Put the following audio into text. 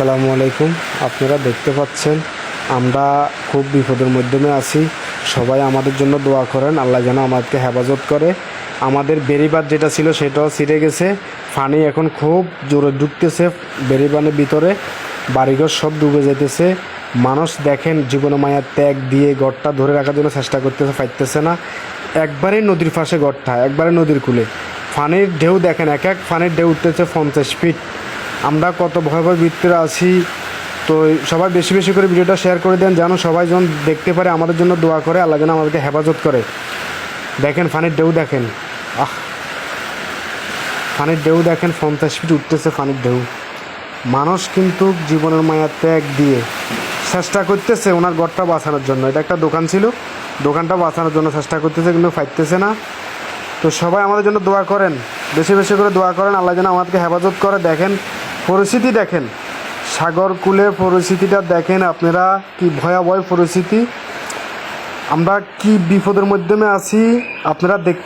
আসসালামু আলাইকুম। আপনারা দেখতে পাচ্ছেন, আমরা খুব বিপদের মাধ্যমে আছি। সবাই আমাদের জন্য দোয়া করেন, আল্লাহ যেন আমাদেরকে হেফাজত করে। আমাদের বেরিবাদ যেটা ছিল, সেটাও ছিঁড়ে গেছে। পানি এখন খুব জোরে ঢুকতেছে বেরিবানের ভিতরে। বাড়িঘর সব ডুবে যেতেছে মানুষ দেখেন, জীবন মায়ার ত্যাগ দিয়ে গড়টা ধরে রাখার জন্য চেষ্টা করতেছে পাইতেছে না। একবারে নদীর পাশে গড়টা একবারে নদীর কূলে। ফানির ঢেউ দেখেন, এক এক ফানির ঢেউ উঠতেছে পঞ্চাশ ফিট আমরা কত ভয়াবহ ভিতরে আছি। তো সবাই বেশি বেশি করে ভিডিওটা শেয়ার করে দেন, যেন সবাই যেন দেখতে পারে, আমাদের জন্য দোয়া করে, আল্লাহ যেন আমাদেরকে হেফাজত করে। দেখেন, ফানির ঢেউ দেখেন। আহ! ফানির ঢেউ দেখেন, পঞ্চাশ ফিট উঠতেছে ফানির ঢেউ। মানুষ কিন্তু জীবনের মায়া ত্যাগ দিয়ে চেষ্টা করতেছে ওনার ঘরটা বাঁচানোর জন্য। এটা একটা দোকান ছিল, দোকানটা বাঁচানোর জন্য চেষ্টা করতেছে, কিন্তু ফাইতেছে না। তো সবাই আমাদের জন্য দোয়া করেন, বেশি বেশি করে দোয়া করেন, আল্লাহ যেন আমাদেরকে হেফাজত করে। দেখেন পরিস্থিতি দেখেন। সাগর কুলে পরিস্থিতিটা দেখেন আপনারা কি ভয়াবহ পরিস্থিতি। আমরা কি বিপদের মাধ্যমে আছি, আপনারা দেখ